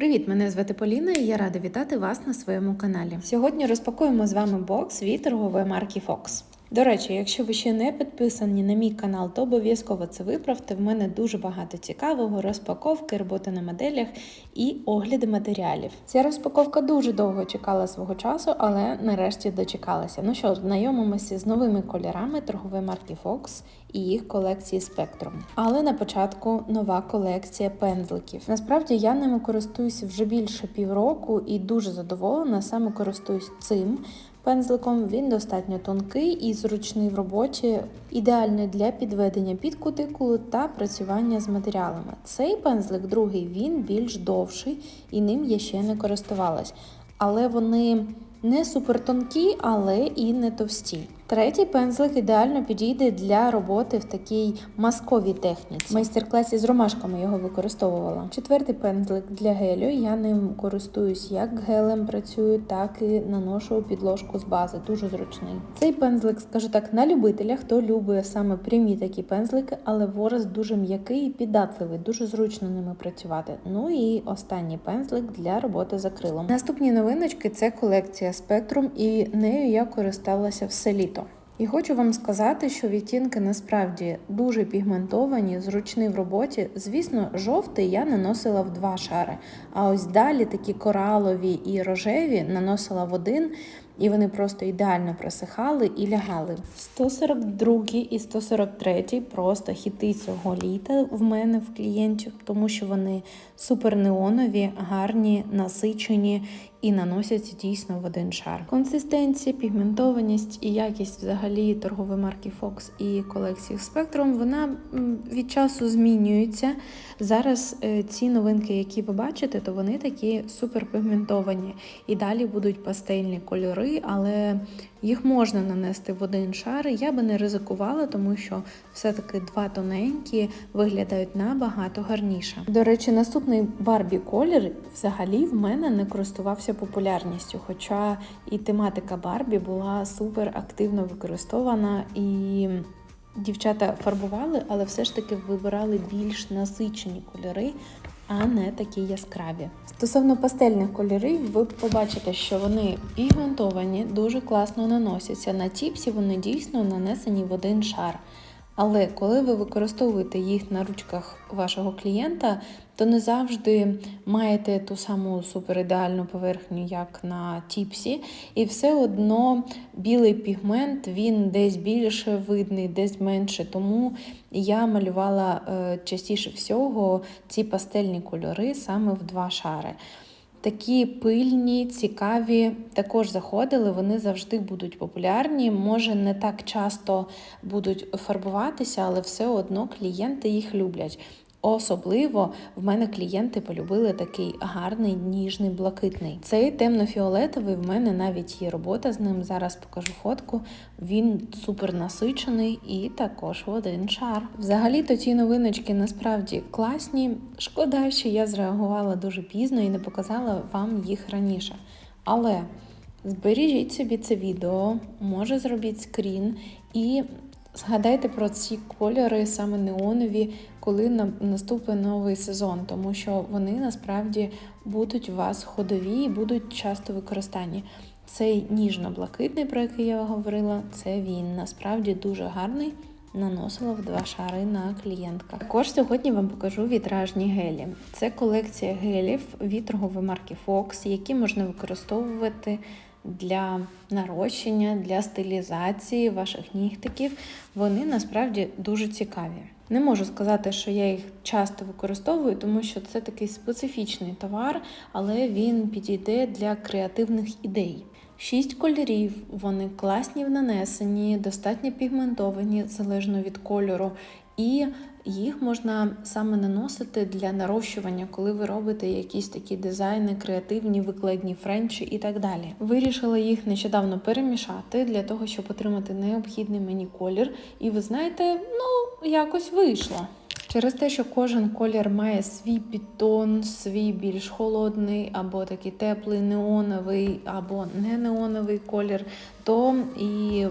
Привіт, мене звати Поліна і я рада вітати вас на своєму каналі. Сьогодні розпакуємо з вами бокс від торгової марки Fox. До речі, якщо ви ще не підписані на мій канал, то обов'язково це виправте. В мене дуже багато цікавого, розпаковки, роботи на моделях і огляди матеріалів. Ця розпаковка дуже довго чекала свого часу, але нарешті дочекалася. Ну що, знайомимося з новими кольорами торгової марки Fox і їх колекції Spectrum. Але на початку нова колекція пензликів. Насправді я ними користуюся вже більше півроку і дуже задоволена. Саме користуюсь цим. Пензликом він достатньо тонкий і зручний в роботі, ідеальний для підведення під кутикулу та працювання з матеріалами. Цей пензлик, другий, він більш довший і ним я ще не користувалась. Але вони не супертонкі, але і не товсті. Третій пензлик ідеально підійде для роботи в такій масковій техніці. В майстер-класі з ромашками його використовувала. Четвертий пензлик для гелю. Я ним користуюсь як гелем працюю, так і наношу підложку з бази. Дуже зручний. Цей пензлик, скажу так, на любителя, хто любить саме прямі такі пензлики, але ворос дуже м'який і піддатливий, дуже зручно ними працювати. Ну і останній пензлик для роботи з акрилом. Наступні новиночки це колекція Spectrum, і нею я користалася все літо. І хочу вам сказати, що відтінки насправді дуже пігментовані, зручні в роботі. Звісно, жовтий я наносила в два шари. А ось далі такі коралові і рожеві наносила в один, і вони просто ідеально просихали і лягали. 142 і 143 просто хіти цього літа в мене в клієнтів, тому що вони супер неонові, гарні, насичені і наносяться дійсно в один шар. Консистенція, пігментованість і якість взагалі торгової марки Fox і колекції Spectrum, вона від часу змінюється. Зараз е, ці новинки, які ви бачите, то вони такі супер пігментовані. І далі будуть пастельні кольори, але їх можна нанести в один шар. Я би не ризикувала, тому що все-таки два тоненькі виглядають набагато гарніше. До речі, наступний Барбі колір взагалі в мене не користувався популярністю, хоча і тематика Барбі була супер активно використована і. Дівчата фарбували, але все ж таки вибирали більш насичені кольори, а не такі яскраві. Стосовно пастельних кольорів, ви побачите, що вони пігментовані, дуже класно наносяться. На тіпсі вони дійсно нанесені в один шар. Але коли ви використовуєте їх на ручках вашого клієнта, то не завжди маєте ту саму суперідеальну поверхню, як на тіпсі, і все одно білий пігмент він десь більше видний, десь менше. Тому я малювала е, частіше всього ці пастельні кольори саме в два шари. Такі пильні, цікаві також заходили, вони завжди будуть популярні. Може, не так часто будуть фарбуватися, але все одно клієнти їх люблять. Особливо в мене клієнти полюбили такий гарний ніжний блакитний. Цей темно-фіолетовий в мене навіть є робота з ним. Зараз покажу фотку. Він супер насичений і також в один шар. Взагалі-то ці новиночки насправді класні. Шкода, що я зреагувала дуже пізно і не показала вам їх раніше. Але збережіть собі це відео, може зробіть скрін і Згадайте про ці кольори, саме неонові, коли наступить новий сезон, тому що вони насправді будуть у вас ходові і будуть часто використані. Цей ніжно-блакитний, про який я говорила, це він насправді дуже гарний. Наносила в два шари на клієнтках. Також сьогодні вам покажу вітражні гелі. Це колекція гелів від торгової марки Fox, які можна використовувати для нарощення, для стилізації ваших нігтиків, вони насправді дуже цікаві. Не можу сказати, що я їх часто використовую, тому що це такий специфічний товар, але він підійде для креативних ідей. Шість кольорів, вони класні в нанесенні, достатньо пігментовані залежно від кольору, і їх можна саме наносити для нарощування, коли ви робите якісь такі дизайни, креативні, викладні френчі і так далі. Вирішила їх нещодавно перемішати для того, щоб отримати необхідний мені колір. І ви знаєте, ну якось вийшло. Через те, що кожен колір має свій підтон, свій більш холодний, або такий теплий неоновий, або не неоновий колір, то і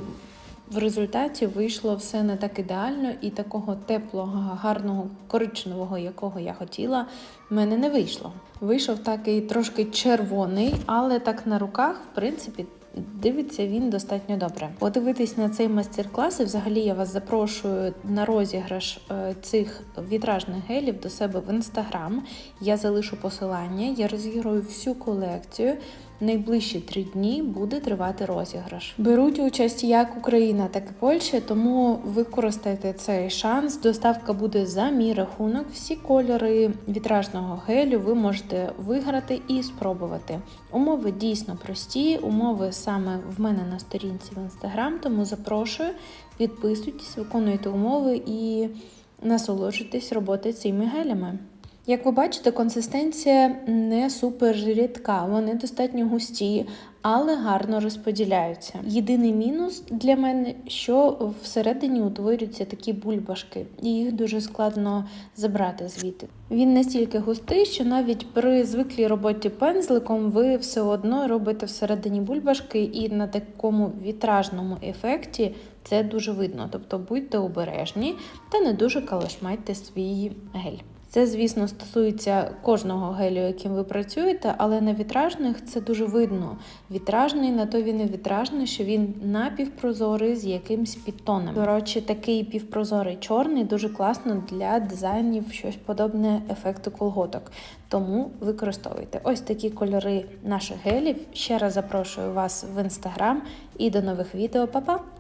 в результаті вийшло все не так ідеально, і такого теплого, гарного коричневого, якого я хотіла, в мене не вийшло. Вийшов такий трошки червоний, але так на руках, в принципі, дивиться він достатньо добре. Подивитись на цей майстер-клас, і взагалі я вас запрошую на розіграш е, цих вітражних гелів до себе в інстаграм. Я залишу посилання, я розіграю всю колекцію. Найближчі три дні буде тривати розіграш. Беруть участь як Україна, так і Польща, тому використайте цей шанс. Доставка буде за мій рахунок. Всі кольори вітражного гелю ви можете виграти і спробувати. Умови дійсно прості. Умови саме в мене на сторінці в інстаграм, тому запрошую, підписуйтесь, виконуйте умови і насолоджуйтесь роботою цими гелями. Як ви бачите, консистенція не супер рідка, вони достатньо густі, але гарно розподіляються. Єдиний мінус для мене, що всередині утворюються такі бульбашки, і їх дуже складно забрати звідти. Він настільки густий, що навіть при звиклій роботі пензликом ви все одно робите всередині бульбашки, і на такому вітражному ефекті це дуже видно. Тобто будьте обережні та не дуже калашмайте свій гель. Це, звісно, стосується кожного гелю, яким ви працюєте, але на вітражних це дуже видно. Вітражний на то він і вітражний, що він напівпрозорий з якимсь підтоном. До речі, такий півпрозорий чорний дуже класно для дизайнів щось подобне ефекту колготок. Тому використовуйте ось такі кольори наших гелів. Ще раз запрошую вас в інстаграм і до нових відео. Па-па!